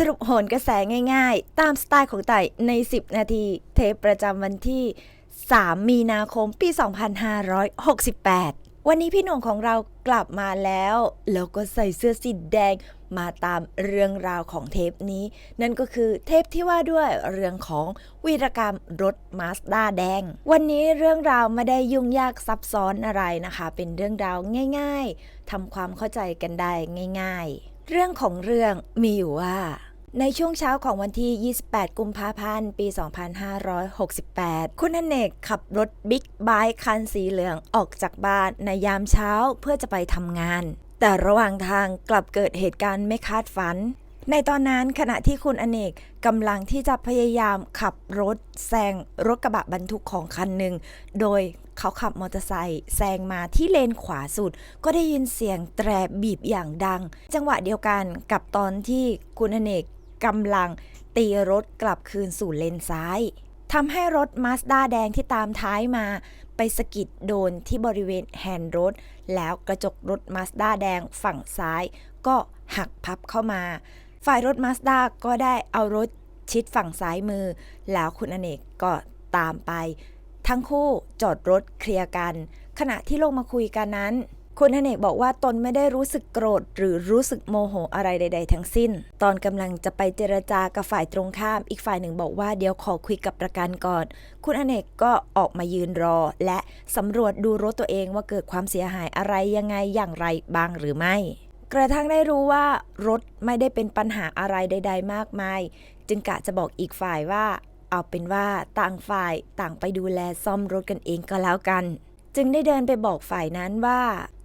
สรุปโหนกระแสง่ายๆ ตามสไตล์ของไต่ใน 10 นาที เทปประจำวันที่ 3 มีนาคมปี 2568 วันนี้พี่หนุ่งของเรากลับมาแล้ว แล้วก็ใส่เสื้อสีแดงมาตามเรื่องราวของเทปนี้ นั่นก็คือเทปที่ว่าด้วยเรื่องของวีรกรรมรถมาสด้าแดง วันนี้เรื่องราวไม่ได้ยุ่งยากซับซ้อนอะไรนะคะ เป็นเรื่องราวง่าย ๆทำความเข้าใจกันได้ง่าย ๆ เรื่องของเรื่องมีอยู่ว่า ในช่วงเช้าของวันที่ 28 กุมภาพันธ์ ปี 2568 คุณอเนกขับรถบิ๊กไบค์คันสีเหลืองออกจากบ้านในยามเช้าเพื่อจะไปทำงาน แต่ระหว่างทางกลับเกิดเหตุการณ์ไม่คาดฝัน ในตอนนั้นขณะที่คุณอเนกกำลังที่จะพยายามขับรถแซงรถกระบะบรรทุกของคันหนึ่ง โดยเขาขับมอเตอร์ไซค์แซงมาที่เลนขวาสุด ก็ได้ยินเสียงแตรบีบอย่างดัง จังหวะเดียวกันกับตอนที่คุณอเนก กำลังตีรถกลับคืนสู่เลนซ้ายทำให้รถมาสด้าแดงที่ตามท้ายมา ไปสะกิดโดนที่บริเวณแฮนด์รถ แล้วกระจกรถมาสด้าแดงฝั่งซ้าย ก็หักพับเข้ามา ฝ่ายรถมาสด้าก็ได้เอารถชิดฝั่งซ้ายมือ แล้วคุณอเนกก็ตามไป ทั้งคู่จอดรถเคลียร์กัน ขณะที่ลงมาคุยกันนั้น คุณอเนกบอกว่าตนไม่ได้รู้สึกโกรธ หรือรู้สึกโมโหอะไรใด ๆ ทั้งสิ้น ตอนกำลังจะไปเจรจากับฝ่ายตรงข้าม อีกฝ่ายหนึ่งบอกว่าเดี๋ยวขอคุยกับประกันก่อน คุณอเนกก็ออกมายืนรอ และสำรวจดูรถตัวเองว่าเกิดความเสียหายอะไรยังไงอย่างไรบ้างหรือไม่ กระทั่งได้รู้ว่ารถไม่ได้เป็นปัญหาอะไรใด ๆ มากมาย จึงกะจะบอกอีกฝ่ายว่า เอาเป็นว่าต่างฝ่ายต่างไปดูแลซ่อมรถกันเองก็แล้วกัน จึงได้เดินไปบอกฝ่ายนั้นว่า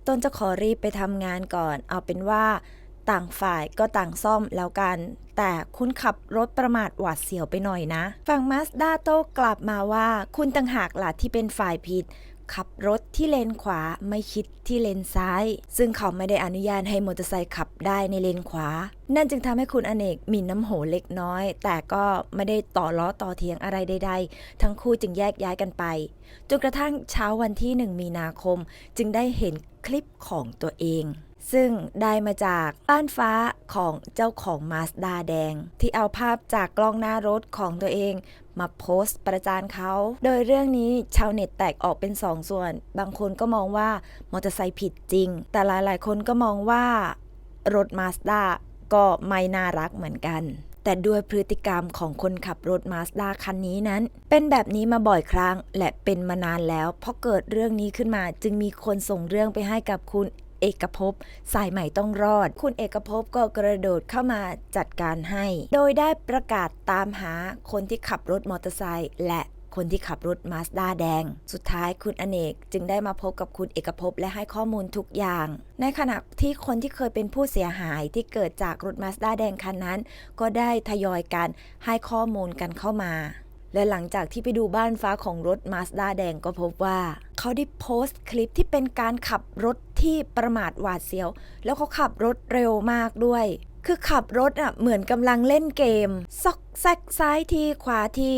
ตนจะขอรีบไปทำงานก่อน เอาเป็นว่าต่างฝ่ายก็ต่างซ่อมแล้วกัน แต่คุณขับรถประมาทหวาดเสียวไปหน่อยนะ ฝั่งมาสด้าโต้กลับมาว่า คุณต่างหากหล่ะที่เป็นฝ่ายผิด ขับรถที่เลนขวาไม่คิดที่เลนซ้าย ซึ่งเขาไม่ได้อนุญาตให้มอเตอร์ไซค์ขับได้ในเลนขวา นั่นจึงทำให้คุณอเนกมีน้ำโหเล็กน้อย แต่ก็ไม่ได้ต่อล้อต่อเถียงอะไรใด ๆ ทั้งคู่จึงแยกย้ายกันไปจนกระทั่งเช้าวันที่ 1 มีนาคม จึงได้เห็นคลิปของตัวเอง ซึ่งได้มาจากบ้านฟ้าของเจ้าของมาสด้าแดง ที่เอาภาพจากกล้องหน้ารถของตัวเองมาโพสต์ประจานเขา โดยเรื่องนี้ชาวเน็ตแตกออกเป็นสองส่วน บางคนก็มองว่ามอเตอร์ไซค์ผิดจริง แต่หลายๆ คนก็มองว่ารถมาสด้าก็ไม่น่ารักเหมือนกัน แต่ด้วยพฤติกรรมของคนขับรถมาสด้าคันนี้นั้น เป็นแบบนี้มาบ่อยครั้ง และเป็นมานานแล้วพอเกิดเรื่องนี้ขึ้นมาจึงมีคนส่งเรื่องไปให้กับคุณ เอกภพสายใหม่ต้องรอด คุณเอกภพก็กระโดดเข้ามาจัดการให้ โดยได้ประกาศตามหาคนที่ขับรถมอเตอร์ไซค์และคนที่ขับรถมาสด้าแดง สุดท้ายคุณอเนกจึงได้มาพบกับคุณเอกภพและให้ข้อมูลทุกอย่าง ในขณะที่คนที่เคยเป็นผู้เสียหายที่เกิดจากรถมาสด้าแดงคันนั้น ก็ได้ทยอยกันให้ข้อมูลกันเข้ามา และหลังจากที่ไปดูบ้านฟ้าของรถมาสด้าแดงก็พบว่า เขาได้โพสต์คลิปที่เป็นการขับรถที่ประมาทหวาดเสียว แล้วเขาขับรถเร็วมากด้วย คือขับรถอะเหมือนกำลังเล่นเกม ซอกแซกซ้ายทีขวาที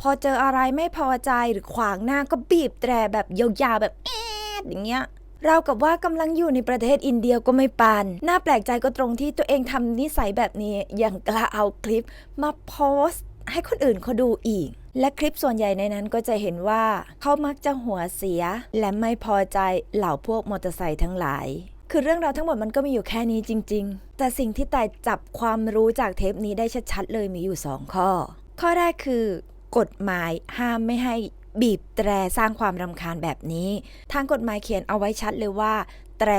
พอเจออะไรไม่พอใจหรือขวางหน้าก็บีบแตรแบบยาวๆแบบแอดอย่างเงี้ยเรากับว่ากำลังอยู่ในประเทศอินเดียก็ไม่ปาน น่าแปลกใจก็ตรงที่ตัวเองทำนิสัยแบบนี้ อย่างกล้าเอาคลิปมาโพสต์ ให้คนอื่นเขาดูอีก และคลิปส่วนใหญ่ในนั้นก็จะเห็นว่า เขามักจะหัวเสีย และไม่พอใจเหล่าพวกมอเตอร์ไซค์ทั้งหลาย คือเรื่องราวทั้งหมดมันก็มีอยู่แค่นี้จริง ๆ แต่สิ่งที่แต่จับความรู้จากเทปนี้ได้ชัดๆเลยมีอยู่ 2 ข้อ ข้อแรกคือกฎหมายห้ามไม่ให้บีบแตรสร้างความรำคาญแบบนี้ ทางกฎหมายเขียนเอาไว้ชัดเลยว่า แตร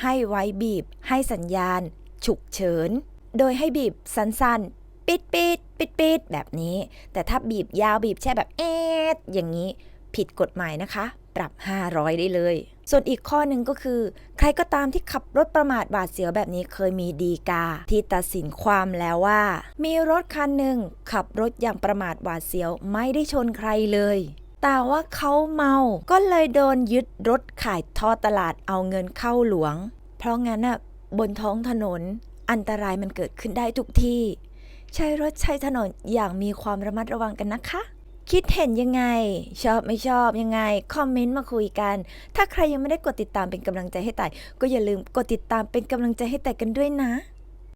ให้ไว้บีบ ให้สัญญาณ ฉุกเฉิน โดยให้บีบสั้นๆ ปิดปิดปิดปิดแบบนี้ แต่ถ้าบีบยาวบีบแช่แบบเอ๊ดอย่างนี้ผิดกฎหมายนะคะ ปรับ 500 ได้เลย ส่วนอีกข้อหนึ่งก็คือ ใครก็ตามที่ขับรถประมาทบาดเสียวแบบนี้เคยมีดีกา ที่ตัดสินความแล้วว่า มีรถคันหนึ่งขับรถอย่างประมาทบาดเสียวไม่ได้ชนใครเลยแต่ว่าเขาเมา ก็เลยโดนยึดรถขายทอดตลาดเอาเงินเข้าหลวง เพราะงั้นน่ะบนท้องถนนอันตรายมันเกิดขึ้นได้ทุกที่ ใช้รถใช้ถนนอย่างมีความระมัดระวังกันนะคะ คิดเห็นยังไง ชอบไม่ชอบยังไง คอมเมนต์มาคุยกัน ถ้าใครยังไม่ได้กดติดตามเป็นกำลังใจให้แต่ก็อย่าลืมกดติดตามเป็นกำลังใจให้แต่กันด้วยนะ